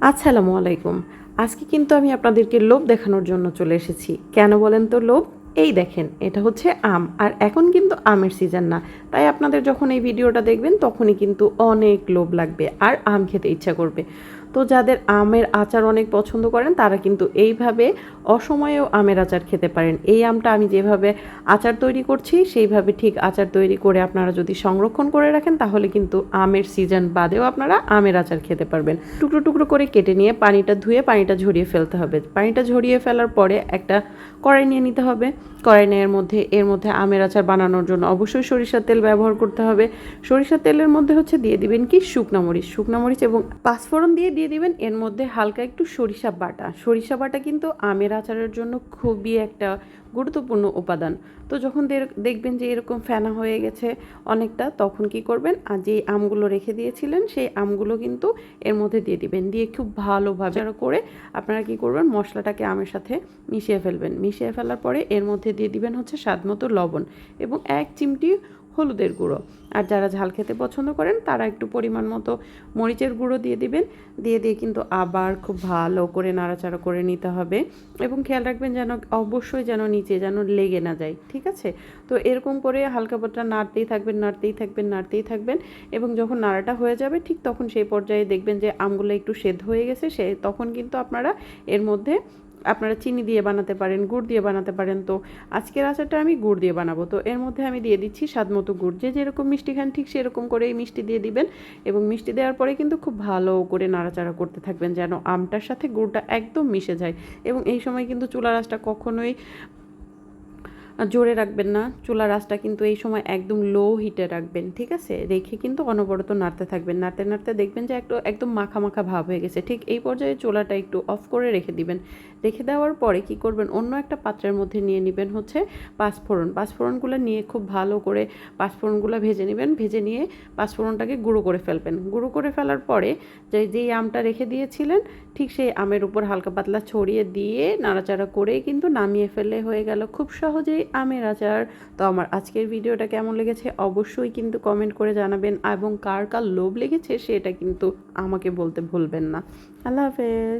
আসসালামু আলাইকুম। আজকে কিন্তু আমি আপনাদেরকে লোভ দেখানোর জন্য চলে এসেছি। কেন বলেন তো লোভ? এই দেখেন, এটা হচ্ছে আম। আর এখন কিন্তু আমের সিজন না। তাই আপনাদের যখন এই ভিডিওটা দেখবেন, তখনই কিন্তু অনেক লোভ লাগবে। আর আম খেতে ইচ্ছা করবে। তো যাদের আমের আচার অনেক পছন্দ করেন, তারা কিন্তু এইভাবে অসময়েও আমের আচার খেতে পারেন। এই আমটা আমি যেভাবে আচার তৈরি করছি, সেইভাবে ঠিক আচার তৈরি করে আপনারা যদি সংরক্ষণ করে রাখেন, তাহলে কিন্তু আমের সিজন বাদেও আপনারা আমের আচার খেতে পারবেন। টুকরো টুকরো করে কেটে নিয়ে পানিটা ধুয়ে পানিটা ঝরিয়ে ফেলতে হবে। পানিটা ঝরিয়ে ফেলার পরে একটা কড়াই নিয়ে নিতে হবে। কড়াই নেওয়ার মধ্যে, এর মধ্যে আমের আচার বানানোর জন্য অবশ্যই সরিষার তেল ব্যবহার করতে হবে। সরিষার তেলের মধ্যে হচ্ছে দিয়ে দিবেন কি? শুকনা মরিচ। শুকনা মরিচ এবং পাঁচফোড়ন দিয়ে দিয়ে দিবেন। এর মধ্যে হালকা একটু সরিষা বাটা। সরিষা বাটা কিন্তু আমের আচারের জন্য খুবই একটা গুরুত্বপূর্ণ উপাদান। তো যখন দেখবেন যে এরকম ফেনা হয়ে গেছে অনেকটা, তখন কি করবেন? আর যেই আমগুলো রেখে দিয়েছিলেন, সেই আমগুলো কিন্তু এর মধ্যে দিয়ে দিবেন। দিয়ে খুব ভালোভাবে করে আপনারা কি করবেন? মশলাটাকে আমের সাথে মিশিয়ে ফেলবেন। মিশিয়ে ফেলার পরে এর মধ্যে দিয়ে দিবেন হচ্ছে স্বাদ মতো লবণ এবং এক চিমটি হলুদের গুঁড়ো। আর যারা ঝাল খেতে পছন্দ করেন, তারা একটু পরিমাণ মতো মরিচের গুঁড়ো দিয়ে দিবেন। দিয়ে দিয়ে কিন্তু আবার খুব ভালো করে নাড়াচাড়া করে নিতে হবে। এবং খেয়াল রাখবেন যেন অবশ্যই যেন নিচে যেন লেগে না যায়, ঠিক আছে? তো এরকম করে হালকা পাতলা নাড়তেই থাকবেন নাড়তেই থাকবেন নাড়তেই থাকবেন। এবং যখন নাড়াটা হয়ে যাবে, ঠিক তখন সেই পর্যায়ে দেখবেন যে আমগুলো একটু সেদ্ধ হয়ে গেছে, সে তখন কিন্তু আপনারা এর মধ্যে আপনারা চিনি দিয়ে বানাতে পারেন, গুড় দিয়ে বানাতে পারেন। তো আজকের আচারটা আমি গুড় দিয়ে বানাবো। তো এর মধ্যে আমি দিয়ে দিচ্ছি স্বাদ মতো গুড়। যে যেরকম মিষ্টি খান, ঠিক সেরকম করেই মিষ্টি দিয়ে দিবেন এবং মিষ্টি দেওয়ার পরে কিন্তু খুব ভালো করে নাড়াচাড়া করতে থাকবেন যেন আমটার সাথে গুড়টা একদম মিশে যায়। এবং এই সময় কিন্তু চুলার রাসটা কখনোই জোরে রাখবেন না চুলার আঁচটা কিন্তু এই সময় একদম লো হিটে রাখবেন, ঠিক আছে? রেখে কিন্তু অনবরত নাড়তে থাকবেন, নাড়তে নাড়তে দেখবেন যে একটু একদম মাখা মাখা ভাব হয়ে গেছে, ঠিক এই পর্যায়ে চুলাটা একটু অফ করে রেখে দিবেন। রেখে দেওয়ার পরে কি করবেন? অন্য একটা পাত্রের মধ্যে নিয়ে নেবেন হচ্ছে পাঁচফোড়ন, পাঁচফোড়নগুলো নিয়ে খুব ভালো করে পাঁচফোড়নগুলো ভেজে নেবেন, ভেজে নিয়ে পাঁচফোড়নটাকে গুঁড়ো করে ফেলবেন। গুঁড়ো করে ফেলার পরে যে, যেই আমটা রেখে দিয়েছিলেন, ঠিক সেই আমের উপর হালকা পাতলা ছড়িয়ে দিয়ে নাড়াচাড়া করেই কিন্তু নামিয়ে ফেলে হয়ে গেল। খুব সহজেই আমের আচার তো আমার আজকের ভিডিওটা কেমন লেগেছে অবশ্যই কিন্তু কমেন্ট করে জানাবেন এবং কার কার লোভ লেগেছে সেটা কিন্তু আমাকে বলতে ভুলবেন না। আল্লাহ হাফেজ।